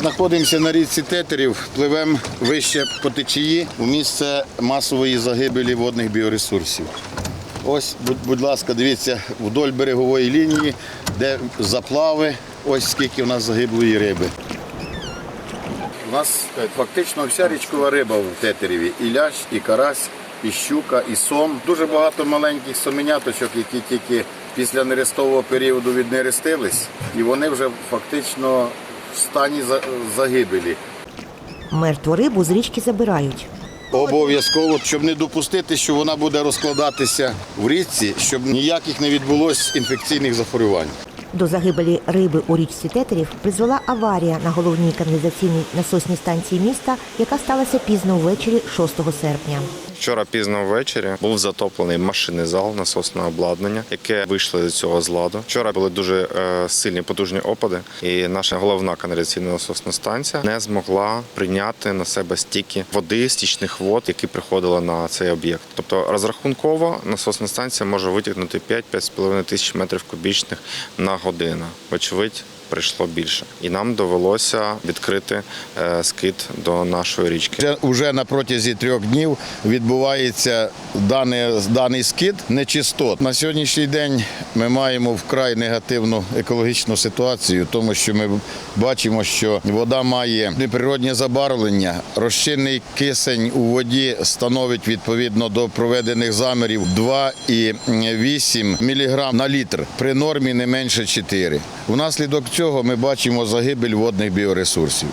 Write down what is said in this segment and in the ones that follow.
Знаходимося на річці Тетерів, пливемо вище по течії у місце масової загибелі водних біоресурсів. Ось, будь, ласка, дивіться, вдоль берегової лінії, де заплави, ось скільки у нас загиблої риби. У нас е, фактично вся річкова риба в Тетереві. І лящ, і карась, і щука, і сом. Дуже багато маленьких соменяточок, які тільки після нерестового періоду віднерестились, і вони вже фактично в стані загибелі. Мертву рибу з річки забирають. Обов'язково, щоб не допустити, що вона буде розкладатися в річці, щоб ніяких не відбулось інфекційних захворювань. До загибелі риби у річці Тетерів призвела аварія на головній каналізаційній насосній станції міста, яка сталася пізно ввечері 6 серпня. Вчора пізно ввечері був затоплений машинний зал насосне обладнання, яке вийшло з цього з ладу. Вчора були дуже е, сильні потужні опади, і наша головна каналізаційна насосна станція не змогла прийняти на себе стільки води, стічних вод, які приходили на цей об'єкт. Тобто розрахунково насосна станція може витягнути 5-5,5 тисяч метрів кубічних на годину. Вочевидь. Прийшло більше, і нам довелося відкрити е, скид до нашої річки. Вже на протязі трьох днів відбувається даний, даний скид нечистот. На сьогоднішній день ми маємо вкрай негативну екологічну ситуацію, тому що ми бачимо, що вода має неприроднє забарвлення. Розчинний кисень у воді становить відповідно до проведених замірів 2,8 мг на літр при нормі не менше 4. Внаслідок цього ми бачимо загибель водних біоресурсів.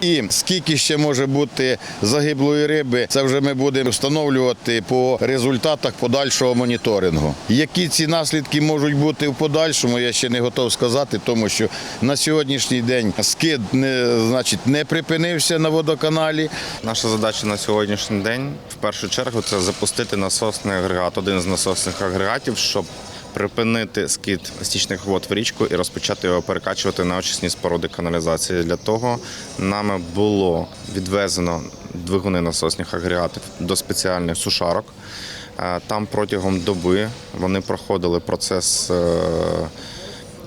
І скільки ще може бути загиблої риби, це вже ми будемо встановлювати по результатах подальшого моніторингу. Які ці наслідки можуть бути в подальшому, я ще не готов сказати, тому що на сьогоднішній день скид не, значить, не припинився на водоканалі. Наша задача на сьогоднішній день в першу чергу це запустити насосний агрегат, один з насосних агрегатів, щоб припинити скид стічних вод в річку і розпочати його перекачувати на очисні споруди каналізації. Для того нами було відвезено двигуни насосних агрегатів до спеціальних сушарок. Е, Там протягом доби вони проходили процес.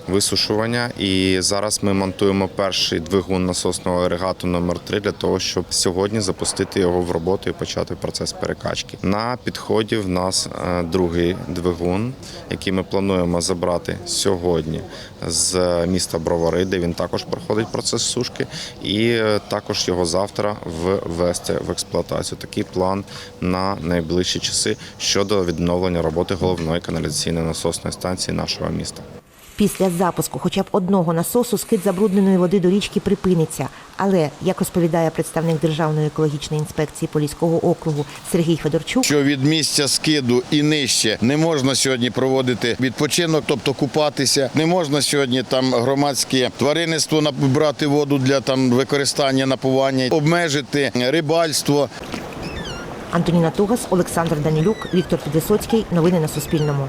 Висушування. І зараз ми монтуємо перший двигун насосного агрегату номер 3 для того, щоб сьогодні запустити його в роботу і почати процес перекачки. На підході в нас е, другий двигун, який ми плануємо забрати сьогодні з міста Бровари, де він також проходить процес сушки, і е, також його завтра ввести в експлуатацію. Такий план на найближчі часи щодо відновлення роботи головної каналізаційної насосної станції нашого міста. Після запуску хоча б одного насосу скид забрудненої води до річки припиниться. Але, як розповідає представник Державної екологічної інспекції Поліського округу Сергій Федорчук, Що від місця скиду і нижче не можна сьогодні проводити відпочинок, тобто купатися. Не можна сьогодні там громадське тваринництво набрати воду для там використання напування, обмежити рибальство. Антоніна Тугас, Олександр Данилюк, Віктор Підвисоцький. Новини на Суспільному.